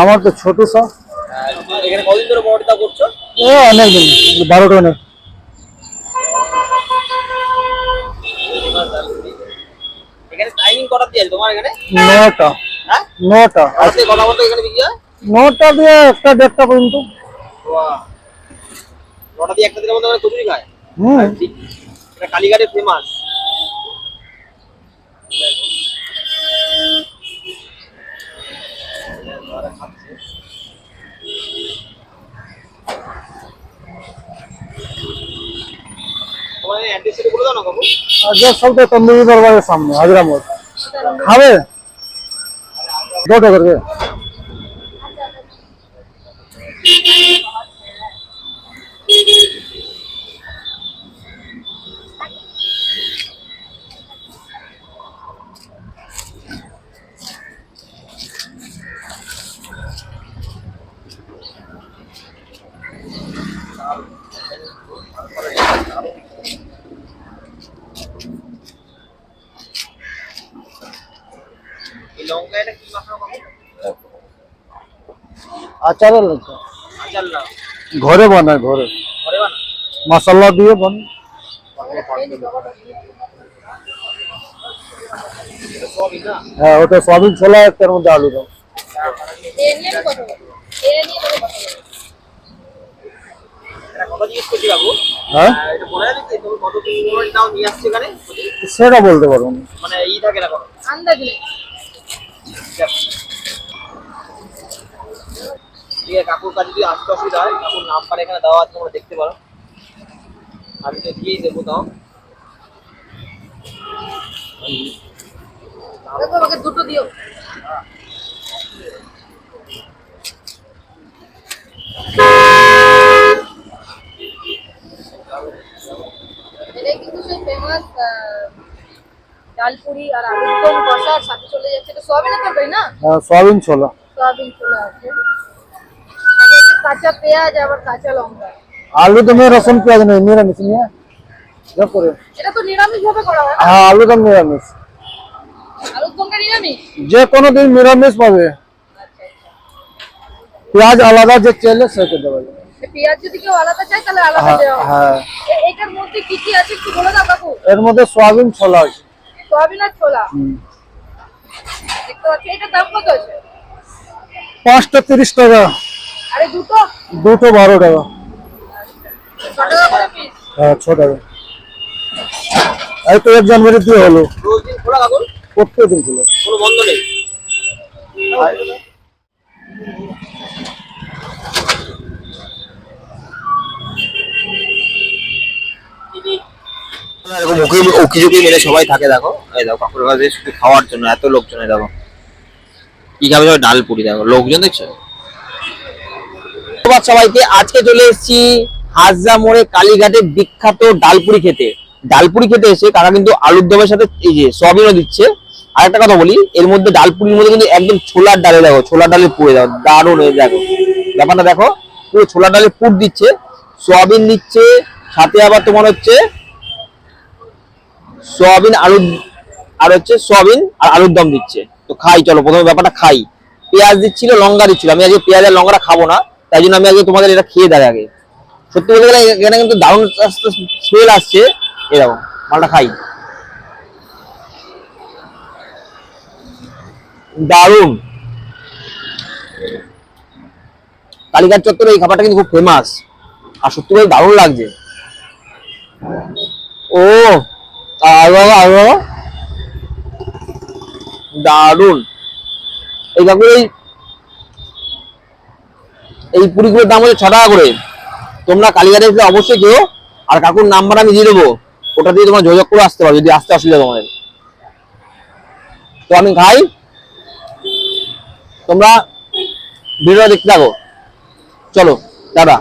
আমার তো ছোট সব এখানে কদিন ধরে বড়টা করছ? অনেক দিন বারোটা অনেক এখানে টাইমিং কটা দিয়ে তোমার এখানে? নটা হ্যাঁ? নটা আজকে কথা বলতে এখানে বিক্রি হয়? নটা দিয়ে একটা দেড়টা পর্যন্ত। নটা দিয়ে একটা দিনের মধ্যে কচুরি খায়? হুম। এটা কালীঘাটের ফেমাস আজকের সবটা তন্দুরি দরবারের সামনে হাজিরা মোড়। খাবে? দু টাকা লঙ্কা আচার লাগছে ঘরে বানায়, ঘরে। মশলা দিয়ে বানায়। এটা সবই না হ্যাঁ ওটা সয়াবিন ছোলা একটার মধ্যে আলু কাকু হ্যাঁ? সেটা বলতে পারব না। মানে ই থাকে না কোনো আন্দাজ নেই দেখ। ঠিক আছে কাকুর কাছে যদি আসতে অসুবিধা হয় কাকুর নাম্বার এখানে দেওয়া আছে তোমরা দেখতে পারো। আমি তো দিয়েই দেবো তাও। দেখো আমাকে দুটো দিও। এটাই কিন্তু সেই ফেমাস ডালপুরি আর আলুর দম কষার সাথে চলে যাচ্ছে এটা সোয়াবিনের তরকারি না? হ্যাঁ সয়াবিন ছোলা। সোয়াবিন চলে আছে কাঁচা পেঁয়াজ আবার কাঁচা লঙ্কা। আলু তো মেয়ে রসুন পেঁয়াজ নেই নিরামিষ নিয়ে। করে। এটা তো নিরামিষ ভাবে করা হয়। হ্যাঁ আলু দম নিরামিষ। দমটা নিরামিষ? যে কোনো দিন নিরামিষ পাবে। আচ্ছা আচ্ছা। পেঁয়াজ আলাদা যে দেওয়া যাবে পেঁয়াজ যদি কেউ আলাদা চায় তাহলে আলাদা হ্যাঁ দেওয়া হ্যাঁ। এটার মধ্যে কি কি আছে একটু বলে দাও কাকু। এর মধ্যে সয়াবিন ছোলা আছে। সোয়াবিন আর ছোলা। দেখতে পাচ্ছি এটার দাম কত আছে? পাঁচটা তিরিশ টাকা। আরে দুটো দুটো বারো টাকা। ছ টাকা করে হ্যাঁ ছ টাকা। এই তো এক জানুয়ারি দিয়ে হলো। রোজ দিন খোলা কোনো বন্ধ নেই? এরকম মিলে সবাই থাকে দেখো। এই দেখো কাকুর কাছে শুধু খাওয়ার জন্য এত লোকজন দেখো। কি খাবে? সবাই ডাল পুরি দেখো। লোকজন দেখছ? ধন্যবাদ সবাইকে। আজকে চলে এসেছি হাজরা মোড়ে কালীঘাটে বিখ্যাত ডালপুরি খেতে। ডালপুরি খেতে এসে কাকা কিন্তু আলুর দমের সাথে এই যে সয়াবিনও দিচ্ছে। আর একটা কথা বলি, এর মধ্যে ডালপুরির মধ্যে কিন্তু একদম ছোলার ডালে দেখো, ছোলার ডালে পুড়ে দাও দারুণ এই দেখো ব্যাপারটা দেখো, পুরো ছোলার ডালে পুর দিচ্ছে, সয়াবিন দিচ্ছে সাথে আবার তোমার হচ্ছে সয়াবিন আলু আর হচ্ছে সয়াবিন আর আলুর দম দিচ্ছে। তো খাই, চলো, প্রথমে ব্যাপারটা খাই। পেঁয়াজ দিচ্ছিল, লঙ্কা দিচ্ছিল, আমি আজকে পেঁয়াজ আর লঙ্কাটা খাব না। তাই জন্য আমি আগে তোমাদের এটা খেয়ে দেয় আগে। সত্যি বলতে গেলে এখানে কিন্তু দারুণ স্মেল আসছে। এরকম মালটা খাই। দারুণ। কালীঘাট চত্বরে এই খাবারটা কিন্তু খুব ফেমাস আর সত্যি বলতে দারুণ লাগছে। ও, আর বাবা বাবা। দারুণ। এই কাকুর এই এই পুরীগুলোর দাম হচ্ছে ছ টাকা করে। তোমরা কালীঘাটে এসে অবশ্যই কেউ আর কাকুর নাম্বার আমি দিয়ে দেবো। ওটা দিয়ে তোমার যোগাযোগ করে আসতে পারো, যদি আসতে অসুবিধা তোমাদের। তো আমি খাই। তোমরা ভিডিওটা দেখতে থাকো। চলো দাদা